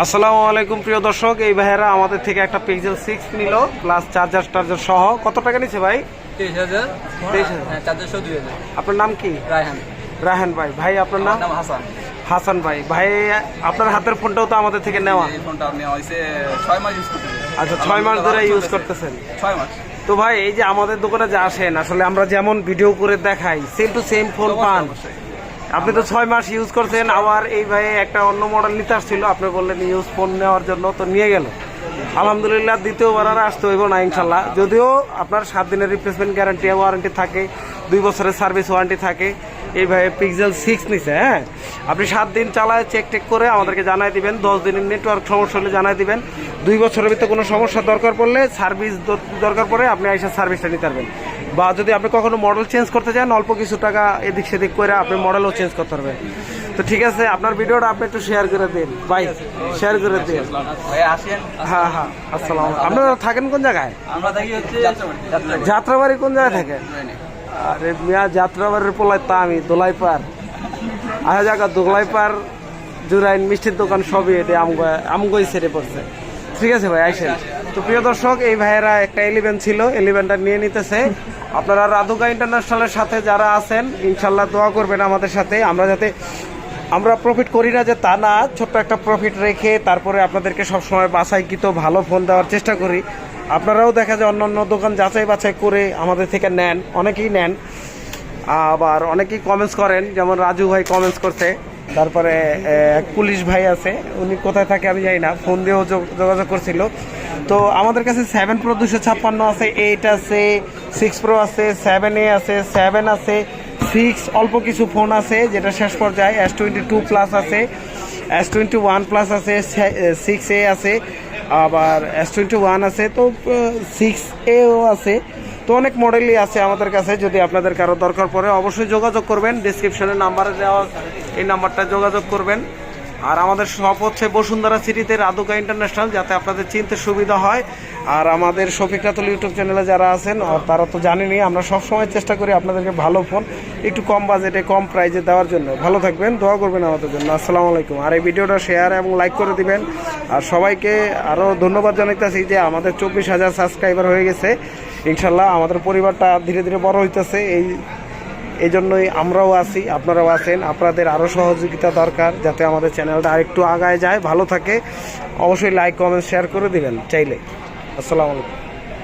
আসসালামু আলাইকুম প্রিয় দর্শক। এই ভাইয়েরা আমাদের থেকে একটা পিক্সেল সিক্স নিল প্লাস চার্জার টার্জার সহ। কত টাকা নিচ্ছে ভাই? তেইশ হাজার। তেইশ হাজার। হ্যাঁ আপনার নাম কি? রায়হান। ভাই। ভাই আপনার নাম? হাসান। হাসান ভাই। ভাই আপনার হাতের ফোনটাও তো আমাদের থেকে নেওয়া। ফোনটা আপনি হয়েছে ছয় মাস ইউজ করতেছেন আচ্ছা ছয় মাস ধরে ইউজ করতেছেন। ছয় মাস। তো ভাই এই যে আমাদের দোকানে যে আসেন আসলে আমরা যেমন ভিডিও করে দেখাই সেম টু সেম ফোন পান। আপনি তো ছয় মাস ইউজ করছেন, আবার এই ভাই একটা অন্য মডেল নিতে আসছিল। আপনি বললেন ইউজ ফোন নেওয়ার জন্য, তো নিয়ে গেল। আলহামদুলিল্লাহ দ্বিতীয়বার আর আসতে হইব না ইনশাল্লাহ যদিও আপনার সাত দিনের রিপ্লেসমেন্ট গ্যারান্টি ওয়ারেন্টি থাকে, দুই বছরের সার্ভিস ওয়ারেন্টি থাকে। এই ভাই পিক্সেল সিক্স নিছে হ্যাঁ? আপনি সাত দিন চালায় চেক টেক করে আমাদেরকে জানাই দিবেন, দশ দিনের নেটওয়ার্ক সমস্যা হলে জানাই দিবেন। দুই বছরের ভিতরে কোনো সমস্যা দরকার পড়লে সার্ভিস দরকার পড়ে আপনি এসে সার্ভিসটা নিতে পারবেন। বা যদি আপনি কখনো মডেল চেঞ্জ করতে চান অল্প কিছু টাকা এদিক সেদিক করে আপনি মডেলও চেঞ্জ করতে পারবেন। তো ঠিক আছে আপনার ভিডিওটা আপনি একটু শেয়ার করে দিন। বাই শেয়ার করে দিন। হ্যাঁ হ্যাঁ আসসালাম আপনারা থাকেন কোন জায়গায়? আমরা থাকি হচ্ছে যাত্রাবাড়ি। যাত্রাবাড়ি কোন জায়গায় থাকে? আরে মিয়া যাত্রাবাড়ির পোলায় তা আমি দোলাই পার আহা জায়গা দোলাই পার জুরাইন মিষ্টির দোকান সবই এটি আমগো আমগোই সেরে পড়ছে। ঠিক আছে ভাই, আইসেন। তো প্রিয় দর্শক, এই ভাইয়েরা একটা এলিভেন ছিল এলিভেনটা নিয়ে নিতেছে। আপনারা রাধুকা ইন্টারন্যাশনালের সাথে যারা আছেন, ইনশাল্লাহ দোয়া করবেন আমাদের সাথে। আমরা যাতে আমরা প্রফিট করি না যে তা না, ছোট্ট একটা প্রফিট রেখে তারপরে আপনাদেরকে সবসময় বাছাইকৃত ভালো ফোন দেওয়ার চেষ্টা করি। আপনারাও দেখা যায় অন্য অন্য দোকান যাচাই বাছাই করে আমাদের থেকে নেন, অনেকেই নেন। আবার অনেকেই কমেন্টস করেন, যেমন রাজু ভাই কমেন্টস করছে। তারপরে এক পুলিশ ভাই আছে, উনি কোথায় থাকে আমি জানি না, ফোন দিয়েও যোগ- যোগাযোগ করছিল। তো আমাদের কাছে সেভেন প্রো দুশো ছাপ্পান্ন আছে এইট আছে সিক্স প্রো আছে সেভেন এ আছে সেভেন আছে সিক্স অল্প কিছু ফোন আছে, যেটা শেষ পর্যায়ে এস টোয়েন্টি টু প্লাস আছে এস টোয়েন্টি ওয়ান প্লাস আছে সিক্স এ আছে, আবার এস টোয়েন্টি ওয়ান আছে, তো সিক্স এও আছে। তো অনেক মডেলই আছে আমাদের কাছে, যদি আপনাদের কারও দরকার পড়ে, অবশ্যই যোগাযোগ করবেন। ডিসক্রিপশনে নাম্বারে দেওয়া এই নাম্বারটা যোগাযোগ করবেন। আর আমাদের শপ হচ্ছে বসুন্ধরা সিটিতে রাধুকা ইন্টারন্যাশনাল, যাতে আপনাদের চিনতে সুবিধা হয়। আর আমাদের শফিক রাতুল ইউটিউব চ্যানেলে যারা আছেন তারা তো জানেনই, আমরা সব সময় চেষ্টা করি আপনাদেরকে ভালো ফোন একটু কম বাজেটে, কম প্রাইজে দেওয়ার জন্য। ভালো থাকবেন, দোয়া করবেন আমাদের জন্য। আসসালামু আলাইকুম। আর এই ভিডিওটা শেয়ার এবং লাইক করে দিবেন। আর সবাইকে আরও ধন্যবাদ জানাইতেছি যে আমাদের চব্বিশ হাজার সাবস্ক্রাইবার হয়ে গেছে। ইনশাল্লাহ আমাদের পরিবারটা ধীরে ধীরে বড় হইতেছে। এই এই জন্যই আমরাও আছি, আপনারাও আছেন। আপনাদের আরও সহযোগিতা দরকার যাতে আমাদের চ্যানেলটা আরেকটু আগায় যায়, ভালো থাকে। অবশ্যই লাইক কমেন্ট শেয়ার করে দিবেন চাইলে। আসসালামু আলাইকুম।